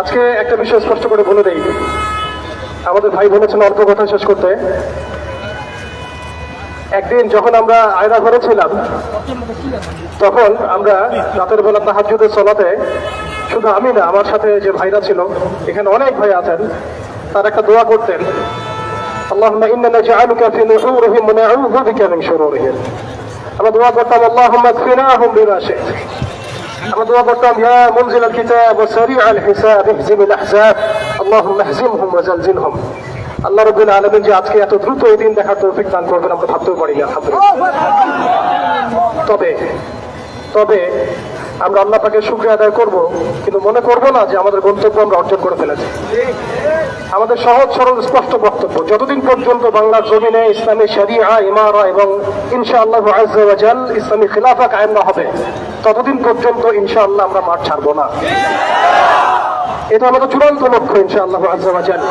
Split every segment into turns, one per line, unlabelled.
আজকে একটা বিষয় স্পষ্ট করে বলে দেই আমাদের ভাই বলেছেন অল্প কথা শেষ করতে একদিন যখন আমরা আয়না ঘরে ছিলাম তখন আমরা রাতের বেলা তাহাজুদের চলাতে শুধু আমি না আমার সাথে যে ভাইরা ছিল এখানে অনেক ভাই আছেন তার একটা দোয়া করতেন اللهم إنا نجعلك في نحورهم ونعوذ بك من شرورهم আমরা দোয়া করতাম اللهم اكفناهم بما شئت আমরা দোয়া করতাম ইয়া মুনজিল الكتاب وسريع الحساب اهزم الاحزاب اللهم اهزمهم وزلزلهم আল্লাহ রব্বুল আলমিন যে আজকে এত দ্রুত এই দিন দেখার তৌফিক দান করবেন আমরা ভাবতেও পারি না আলহামদুলিল্লাহ তবে তবে আমরা আল্লাহ পাকে শুক্রিয়া আদায় করব, কিন্তু মনে করব না যে আমাদের গন্তব্য আমরা অর্জন করে ফেলেছি। আমাদের সহজ, সরল, স্পষ্ট বক্তব্য, যতদিন পর্যন্ত বাংলার জমিনে ইসলামী শরিয়া, ইমারা এবং ইনশাআল্লাহ আজাল ইসলামী খিলাফা কায়েম না হবে, ততদিন পর্যন্ত ইনশাআল্লাহ আমরা মাঠ ছাড়বো না। এটা আমাদের চূড়ান্ত লক্ষ্য, ইনশাআল্লাহ আজাল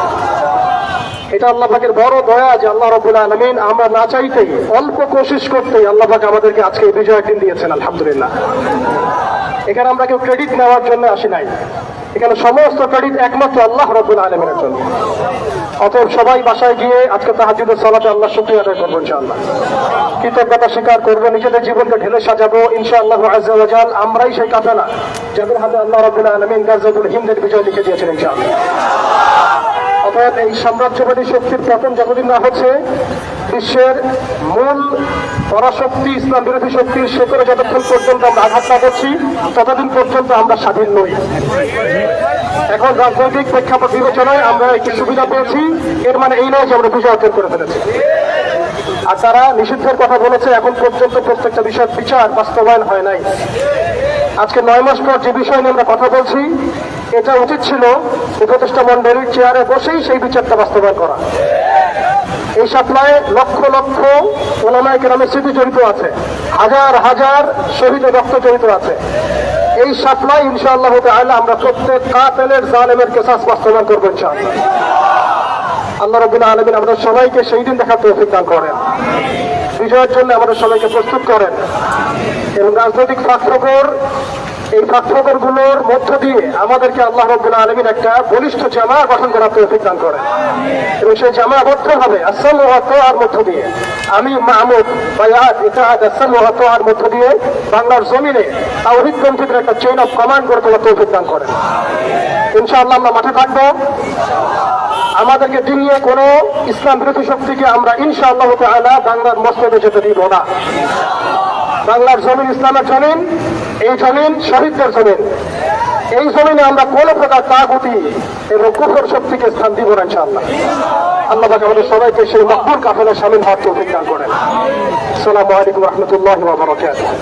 এটা আল্লাহ পাকের বড় দয়া যে আল্লাহ রবুল আলমিন আমরা না চাইতেই, অল্প কোশিস করতেই আল্লাহ পাক আমাদেরকে আজকে এই বিজয় দিন দিয়েছেন, আলহামদুলিল্লাহ। এখানে আমরা কেউ ক্রেডিট নেওয়ার জন্য আসি নাই। এখানে সমস্ত ক্রেডিট একমাত্র আল্লাহ রবুল আলমের জন্য। অতএব সবাই বাসায় গিয়ে আজকে তাহাজুদের সালাতে আল্লাহ শুক্রিয়া আদায় করব ইনশাআল্লাহ। কৃতজ্ঞতা স্বীকার করব, নিজেদের জীবনকে ঢেলে সাজাবো ইনশাআল্লাহ আজাল আমরাই সেই কাফেলা যাদের হাতে আল্লাহ রবুল আলমিন গাজাদুল হিন্দের বিজয় লিখে দিয়েছেন ইনশাআল্লাহ। অর্থাৎ এই সাম্রাজ্যবাদী শক্তির পতন যতদিন না হচ্ছে, বিশ্বের মূল পরাশক্তি, ইসলাম বিরোধী শক্তির শেখরে যতক্ষণ পর্যন্ত আমরা আঘাত না করছি, ততদিন পর্যন্ত আমরা স্বাধীন নই। এখন রাজনৈতিক প্রেক্ষাপট বিবেচনায় আমরা একটি সুবিধা পেয়েছি, এর মানে এই নয় যে আমরা বিজয় অর্জন করে ফেলেছি। আর তারা নিষিদ্ধের কথা বলেছে, এখন পর্যন্ত প্রত্যেকটা বিষয়ের বিচার বাস্তবায়ন হয় নাই। আজকে নয় মাস পর যে বিষয় নিয়ে আমরা কথা বলছি, এটা উচিত ছিল উপদেষ্টা মন্ডলীর চেয়ারে বসেই সেই বিচারটা বাস্তবায়ন করা। এই সাপ্লায় লক্ষ লক্ষ ওলামায় গ্রামের স্মৃতি জড়িত আছে। হাজার হাজার শহীদের রক্ত জড়িত আছে। এই সাপ্লাই ইনশাআল্লাহ তাআলা আমরা প্রত্যেক কাতেলের জালেমের কেসাস বাস্তবায়ন করব ইনশাআল্লাহ। আল্লাহ রবুল্লা আলমিন আমাদের সবাইকে সেই দিন দেখার তৌফিক দান করেন। বিজয়ের জন্য আমাদের সবাইকে প্রস্তুত করেন। এবং রাজনৈতিক ফাঁকফোকর, এই ফাঁকফোকরগুলোর মধ্য দিয়ে আমাদেরকে আল্লাহ রবুল্লা আলমিন একটা বলিষ্ঠ জামা গঠন করার তৌফিক দান করেন। এবং সেই জামাবদ্ধ হবে আসাল আর মধ্য দিয়ে, আমি মাহমুদ বায়াত ইতাহাদ আসাল আর মধ্য দিয়ে বাংলার জমিনে তাওহিদ পন্থীদের একটা চেইন অফ কমান্ড করে তোলার তৌফিক দান করেন। ইনশাআল্লাহ আমরা মাঠে থাকব। আমাদেরকে ডিঙিয়ে কোনো ইসলাম বিরোধী শক্তিকে আমরা ইনশাআল্লাহ তাআলা বাংলার মসজিদে যেতে দিব না। বাংলার জমিন ইসলামের জমিন, এই জমিন শহীদদের জমিন। এই জমিনে আমরা কোনো প্রকার তাগুতি এবং কুফর শক্তিকে স্থান দিব না ইনশাআল্লাহ। আল্লাহ পাক আমাদের সবাইকে সেই মকবুল কাফেলার সামিল হওয়ার তৌফিক দান করেন। আসসালামু আলাইকুম রহমতুল্লাহ ওয়া বারাকাতুহু।